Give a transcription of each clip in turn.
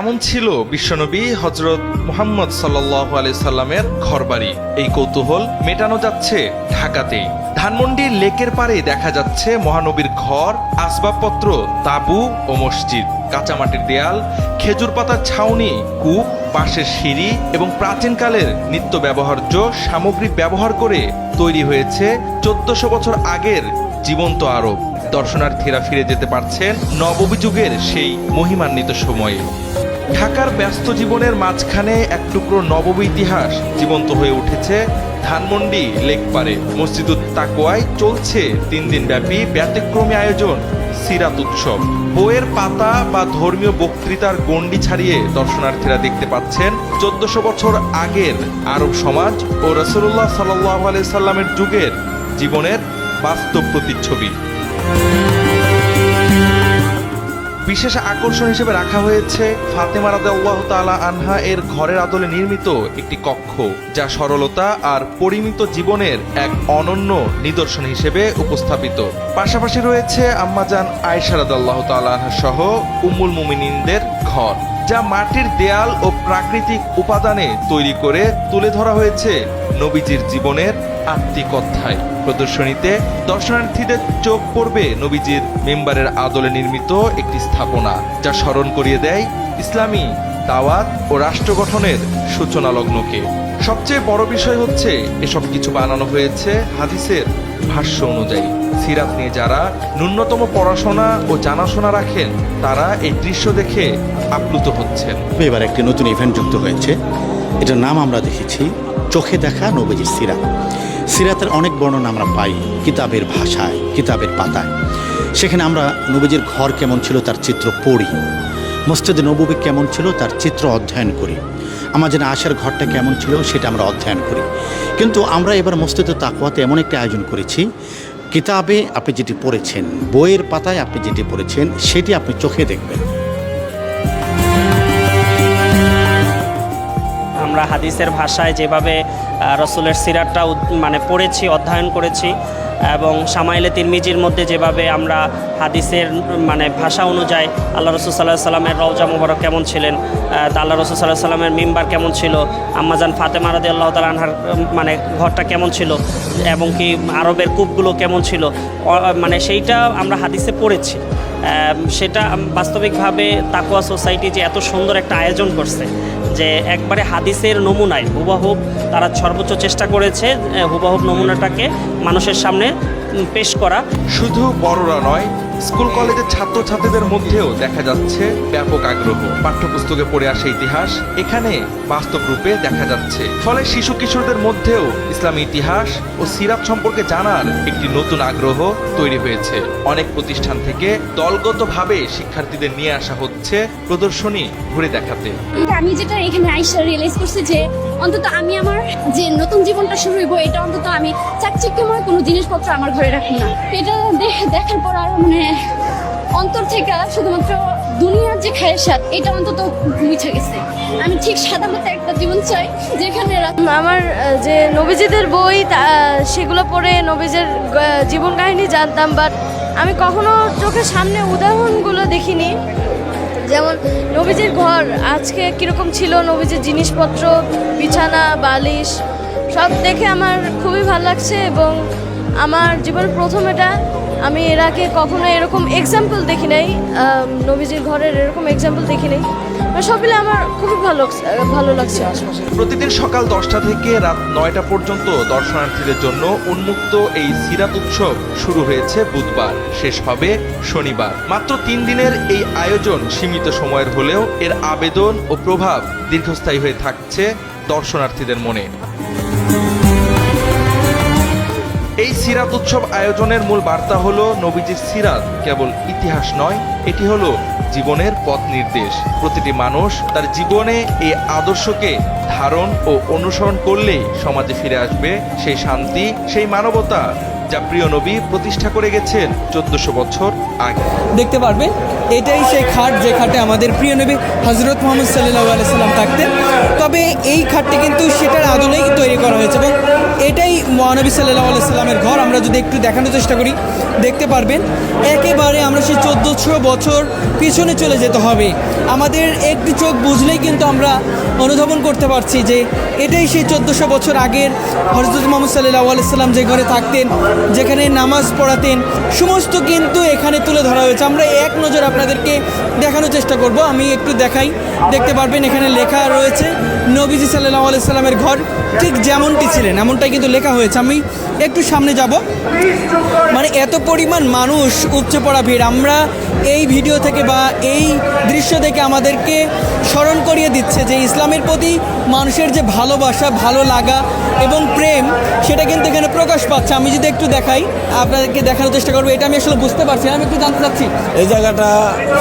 এমন ছিল বিশ্বনবী হজরত মোহাম্মদ সাল্লাহ আলি সাল্লামের ঘরবাড়ি? এই কৌতূহল মেটানো যাচ্ছে ঢাকাতেই। ধানমন্ডির লেকের পাড়ে দেখা যাচ্ছে মহানবীর ঘর, আসবাবপত্র, তাবু ও মসজিদ। কাঁচামাটির দেয়াল, খেজুর পাতার ছাউনি, কূপ, বাঁশের সিঁড়ি এবং প্রাচীনকালের নিত্য ব্যবহার্য সামগ্রী ব্যবহার করে তৈরি হয়েছে চোদ্দশো বছর আগের জীবন্ত আরব। দর্শনার্থীরা ফিরে যেতে পারছেন নববী যুগের সেই মহিমান্বিত সময়ে। ঢাকার ব্যস্ত জীবনের মাঝখানে এক টুকরো নববী ইতিহাস জীবন্ত হয়ে উঠেছে ধানমন্ডি লেকপারে মসজিদুত তাকোয়ায় চলছে তিন ব্যাপী ব্যতিক্রমী আয়োজন, সিরাত উৎসব। বইয়ের পাতা বা ধর্মীয় বক্তৃতার গণ্ডি ছাড়িয়ে দর্শনার্থীরা দেখতে পাচ্ছেন চোদ্দশো বছর আগের আরব সমাজ ও রসুল্লাহ সাল্লাহ আলাই সাল্লামের যুগের জীবনের বাস্তব প্রতিচ্ছবি। বিশেষ আকর্ষণ হিসেবে রাখা হয়েছে ফাতেমা রাদিয়াল্লাহু তাআলা আনহা এর ঘরের আদলে নির্মিত একটি কক্ষ, যা সরলতা আর পরিমিত জীবনের এক অনন্য নিদর্শন হিসেবে উপস্থাপিত। পাশাপাশি রয়েছে আম্মাজান আয়েশা রাদিয়াল্লাহু তাআলা আনহা সহ উম্মুল মুমিনিনদের ঘর, যা মাটির দেয়াল ও প্রাকৃতিক উপাদানে তৈরি করে তুলে ধরা হয়েছে নবীজির জীবনের আত্মিক অধ্যায় প্রদর্শনীতে দর্শনার্থীদের চোখ পড়বে নবীজির মেম্বারের আদলে নির্মিত একটি স্থাপনা, যা স্মরণ করিয়ে দেয় ইসলামী দাওয়াত ও রাষ্ট্র গঠনের সূচনা লগ্নকে সবচেয়ে বড় বিষয় হচ্ছে, এসব কিছু বানানো হয়েছে হাদিসের ভাষ্য অনুযায়ী। সিরাত নিয়ে যারা ন্যূনতম পড়াশোনা ও জানাশোনা রাখেন, তারা এই দৃশ্য দেখে আপ্লুত হচ্ছেন। এবার একটি নতুন ইভেন্ট যুক্ত হয়েছে। এটার নাম আমরা দেখেছি, চোখে দেখা নবীজির সিরাত। সিরাতের অনেক বর্ণনা আমরা পাই, কিতাবের ভাষায়, কিতাবের পাতায়। সেখানে আমরা নবীজির ঘর কেমন ছিল তার চিত্র পড়ি, মসজিদে নবী কেমন ছিল তার চিত্র অধ্যয়ন করি, আমাদের আশার ঘরটা কেমন ছিল সেটা আমরা অধ্যয়ন করি। কিন্তু আমরা এবার মসজিদে তাকুয়াতে এমন একটি আয়োজন করেছি, কিতাবে আপনি যেটি পড়েছেন, বইয়ের পাতায় আপনি যেটি পড়েছেন, সেটি আপনি চোখে দেখবেন। আমরা হাদিসের ভাষায় যেভাবে রসুলের সিরাতটা মানে পড়েছি, অধ্যয়ন করেছি এবং সামাইলে তিরমিজির মধ্যে যেভাবে আমরা হাদিসের মানে ভাষা অনুযায়ী আল্লাহ রসুল সাল্লাহ সাল্লামের রওজা মুবারক কেমন ছিলেন তা আল্লাহ রসুল সাল্লাহ সাল্লামের মিম্বার কেমন ছিল, আম্মাজান ফাতেমা রাদি আল্লাহ তাল আনহার মানে ঘরটা কেমন ছিল এবং কি আরবের কূপগুলো কেমন ছিল মানে সেইটা আমরা হাদিসে পড়েছি। সেটা বাস্তবিকভাবে তাকুয়া সোসাইটি যে এত সুন্দর একটা আয়োজন করছে, যে একবারে হাদিসের নমুনায় হুবাহুব তারা সর্বোচ্চ চেষ্টা করেছে হুবাহুব নমুনাটাকে মানুষের সামনে পেশ করা। শুধু বড়রা নয় স্কুল কলেজের ছাত্রছাত্রীদের মধ্যেও দেখা যাচ্ছে ব্যাপক আগ্রহ। পাঠ্যপুস্তকে পড়ে আসা ইতিহাস, এখানে বাস্তব রূপে দেখা যাচ্ছে। ফলে শিশু কিশোরদের মধ্যেও ইসলামী ইতিহাস ও সিরাত সম্পর্কে জানার একটি নতুন আগ্রহ তৈরি হয়েছে। অনেক প্রতিষ্ঠান থেকে দলগতভাবে শিক্ষার্থীদের নিয়ে আসা হচ্ছে প্রদর্শনী ঘুরে দেখাতে। আমি যেটা এখানে আইসা রিয়েলাইজ করছি যে অন্তত আমি আমার যে নতুন জীবনটা শুরু হইব, এটা অন্তত আমি চাকচিক্যময় কোনো জিনিসপত্র আমার ঘরে রাখি না। এটা দেখার পর আর মানে অন্তর থেকে শুধুমাত্র দুনিয়ার যে খায়ের স্বাদ, এটা অন্তত মুছে গেছে। আমি ঠিক মতো একটা জীবন চাই, যেখানে আমার যে নবীজিদের বই সেগুলো পড়ে নবীজের জীবন কাহিনী জানতাম বাট আমি কখনো চোখের সামনে উদাহরণগুলো দেখিনি। যেমন নবীজির ঘর, আজকে কীরকম ছিল নবীজির জিনিসপত্র, বিছানা, বালিশ, সব দেখে আমার খুবই ভালো লাগছে এবং আমার জীবনের প্রথম এটা। আমি এর আগে কখনো এরকম এক্সাম্পল দেখি নাই নবীজির ঘরের এরকম এক্সাম্পল দেখি নাই। মানে সব মিলে আমার খুবই ভালো ভালো লাগছে। আশপাশে প্রতিদিন সকাল দশটা থেকে রাত নয়টা পর্যন্ত দর্শনার্থীদের জন্য উন্মুক্ত এই সিরাত উৎসব শুরু হয়েছে বুধবার। শেষ হবে শনিবার। মাত্র তিন দিনের এই আয়োজন সীমিত সময়ের হলেও এর আবেদন ও প্রভাব দীর্ঘস্থায়ী হয়ে থাকছে দর্শনার্থীদের মনে। এই সিরাত উৎসব আয়োজনের মূল বার্তা হল নবীজির সিরাত কেবল ইতিহাস নয়, এটি হলো জীবনের পথ নির্দেশ। প্রতিটি মানুষ তার জীবনে এই আদর্শকে ধারণ ও অনুসরণ করলেই সমাজে ফিরে আসবে সেই শান্তি, সেই মানবতা যা প্রিয় নবী প্রতিষ্ঠা করে গেছেন চোদ্দশো বছর আগে। দেখতে পারবেন, এটাই সেই খাট যে খাটে আমাদের প্রিয় নবী হজরত মোহাম্মদ সাল্লাহ আলাইসাল্লাম থাকতেন। তবে এই খাটটি কিন্তু সেটার আদলেই তৈরি করা হয়েছে এবং এটাই মহানবী সাল্লাহ আলাইসাল্লামের ঘর। আমরা যদি একটু দেখানোর চেষ্টা করি, দেখতে পারবেন, একেবারে আমরা সেই চোদ্দোশো বছর পিছনে চলে যেতে হবে। আমাদের একটু চোখ বুঝলেই কিন্তু আমরা অনুধাবন করতে পারছি যে এটাই সেই চোদ্দোশো বছর আগের হজরত মোহাম্মদ সাল্লাহ আলাইসাল্লাম যে ঘরে থাকতেন, যেখানে নামাজ পড়াতেন, সমস্ত কিন্তু এখানে তুলে ধরা হয়েছে। আমরা এক নজর আপনাদেরকে দেখানোর চেষ্টা করব। আমি একটু দেখাই। দেখতে পারবেন এখানে লেখা রয়েছে, নবীজি সাল্লাহ আলাইসাল্লামের ঘর। ঠিক যেমনটি ছিলেন, এমনটাই কিন্তু লেখা হয়েছে। আমি একটু সামনে যাব। মানে এত পরিমাণ মানুষ উপচে পড়া ভিড়। আমরা এই ভিডিও থেকে বা এই দৃশ্য থেকে আমাদেরকে স্মরণ করিয়ে দিচ্ছে যে ইসলামের প্রতি মানুষের যে ভালোবাসা ভালো লাগা এবং প্রেম সেটা কিন্তু এখানে প্রকাশ পাচ্ছে। আমি যদি একটু দেখাই আপনাদেরকে দেখানোর চেষ্টা করব। এটা আমি আসলে বুঝতে পারছি আমি একটু জানতে চাচ্ছি। এই জায়গাটা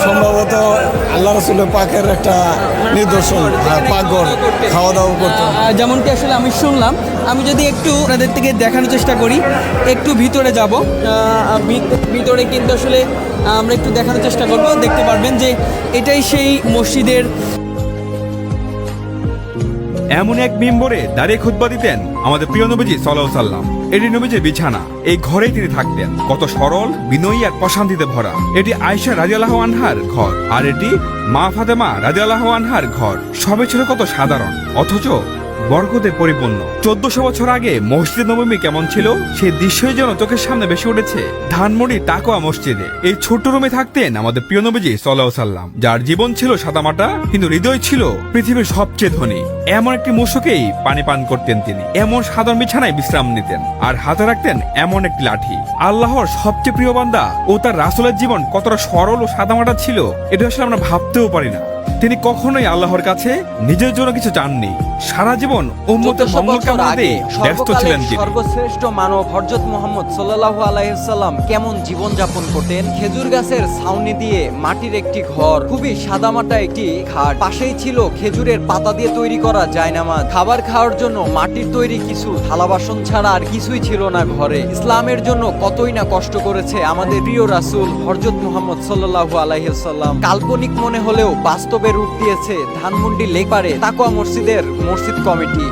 সম্ভবত আল্লাহ রসুলের পাকের একটা নিদর্শন হ্যাঁ, পাকঘর খাওয়া দাওয়া করতো যেমনটি আসলে আমি শুনলাম আমি যদি একটু আপনাদের থেকে দেখানোর চেষ্টা করি একটু ভিতরে যাব। ভিতরে কিন্তু আসলে আমরা একটু দেখানোর চেষ্টা করব। দেখতে পারবেন যে এটাই সেই মসজিদের এমন এক মিম্বরে দাঁড়িয়ে খুতবা দিতেন আমাদের প্রিয় নবীজি সাল্লাহ সাল্লাম এটি নবীজির বিছানা। এই ঘরেই তিনি থাকতেন। কত সরল, বিনয়ী আর প্রশান্তিতে ভরা। এটি আয়সা রাজিয়াল্লাহ আনহার ঘর। আর এটি মা ফাতেমা রাজিয়াল্লাহ আনহার ঘর। সবে ছিল কত সাধারণ। অথচ বরকতে পরিপূর্ণ। চোদ্দশো বছর আগে মসজিদ নবমী কেমন ছিল? সেই দৃশ্যই যেন চোখের সামনে বেশি উঠেছে ধানমন্ডি তাকোয়া মসজিদে। এই ছোট্ট রুমে থাকতেন আমাদের প্রিয় নবীজি সাল্লাহ সাল্লাম যার জীবন ছিল সাদামাটা, কিন্তু হৃদয় ছিল পৃথিবীর সবচেয়ে ধনী। এমন একটি মুশকেই পানি পান করতেন তিনি। এমন সাধারণ বিছানায় বিশ্রাম নিতেন আর হাতে রাখতেন এমন একটি লাঠি। আল্লাহর সবচেয়ে প্রিয় বান্দা ও তার রাসুলের জীবন কতটা সরল ও সাদামাটা ছিল, এটা আসলে আমরা ভাবতেও পারি না। তিনি কখনোই আল্লাহর কাছে নিজের জন্য কিছু চাননি। সারা জীবন উম্মতের মঙ্গল কামনাতে ব্যস্ত ছিলেন তিনি। সর্বশ্রেষ্ঠ মানব হরজত মোহাম্মদ সাল্লাল্লাহু আলাইসাল্লাম কেমন জীবন যাপন করতেন? খেজুর গাছের ছাউনি দিয়ে মাটির একটি ঘর খুবই সাদামাটা একটি খাট পাশেই ছিল খেজুরের পাতা দিয়ে তৈরি করা জায়নামাজ। খাবার খাওয়ার জন্য মাটির তৈরি কিছু থালা বাসন ছাড়া আর কিছুই ছিল না ঘরে। ইসলামের জন্য কতই না কষ্ট করেছে আমাদের প্রিয় রাসূল হরজত মোহাম্মদ সাল্লাল্লাহু আলাইসাল্লাম কাল্পনিক মনে হলেও বাস্তবে রূপ দিয়েছে ধানমন্ডি লেক পারে তাকোয়া মসজিদের মসজিদ কমিটি।